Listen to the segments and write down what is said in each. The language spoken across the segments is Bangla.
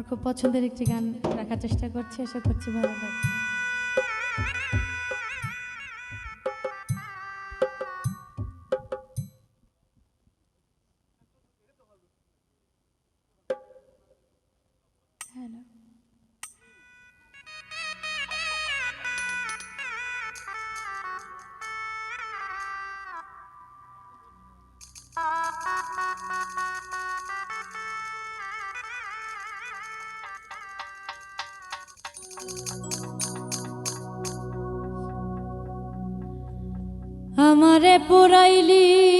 আমার খুব পছন্দের একটি গান রাখার চেষ্টা করছি আশা করছি ভালো লাগবে আমারে পুরাইলি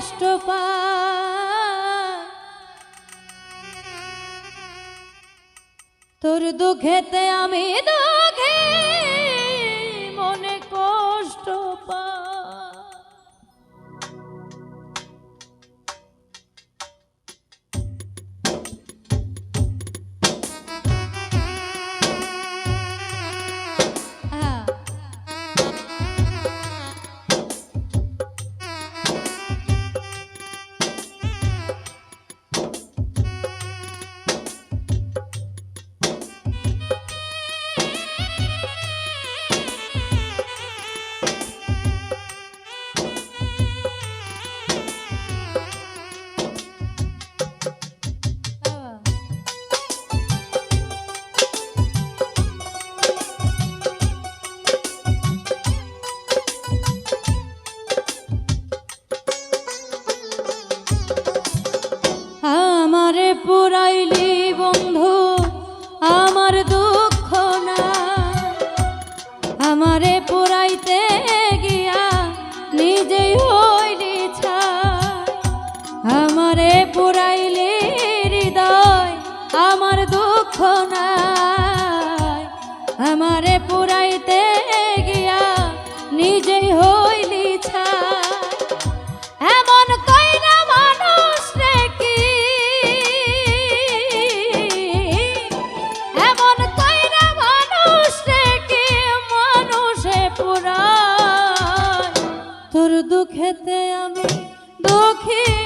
কষ্ট পা। তোর দুঃখেতে আমি দুঃখী। দুঃখী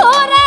llora.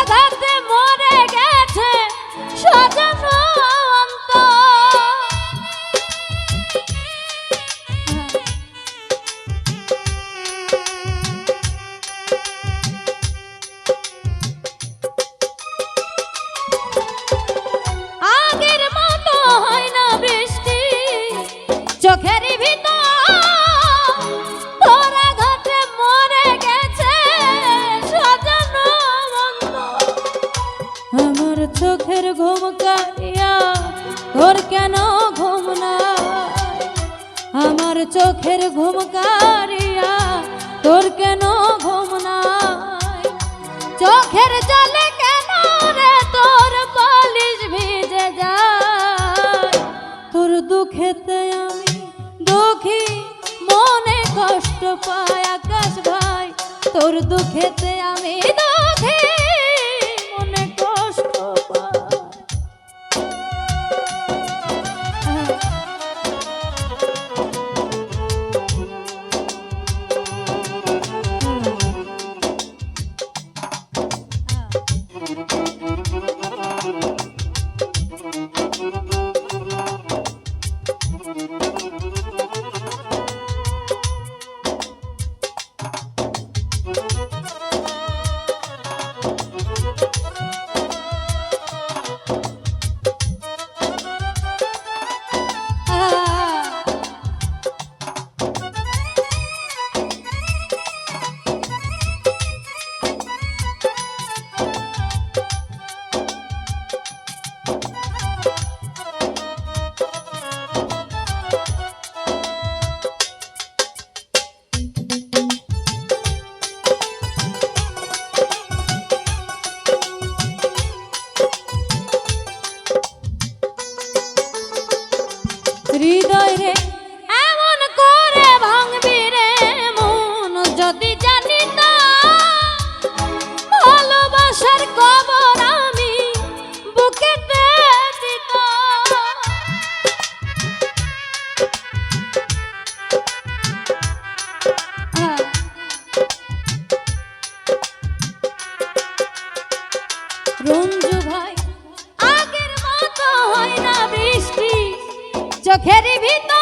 চোখের ঘুম কারিয়া তোর কেন ঘুম না আমার চোখের ঘুম কারিয়া তোর কেন ঘুম নাই? চোখের জলে কেন রে তোর বালিশ ভিজে যায়? তোর দুঃখেতে আমি দুঃখী, মনে কষ্ট পাই আকাশ ভাই। তোর দুঃখেতে আমি রঞ্জু আগের মতো হয় না বৃষ্টি। চোখের ভিতর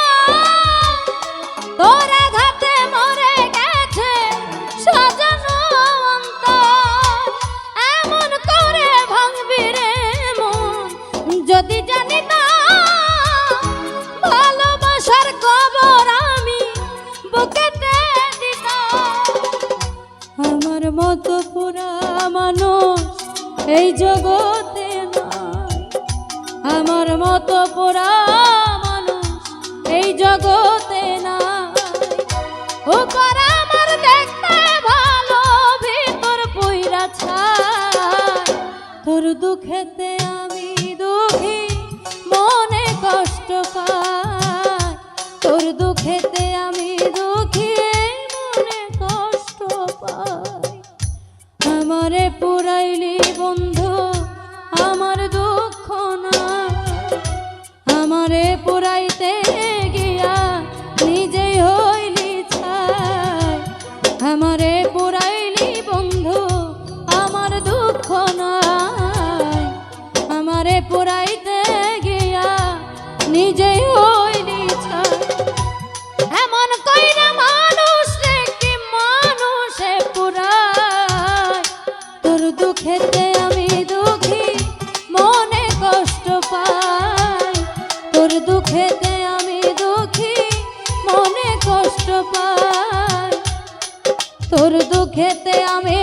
এই জগতে আমার মতো পোড়া মানুষ এই জগতে না ও করা আমার দেখতে ভালো, ভিতর পুইরা ছায় তোর দুঃখেতে তোর দুঃখেতে আমি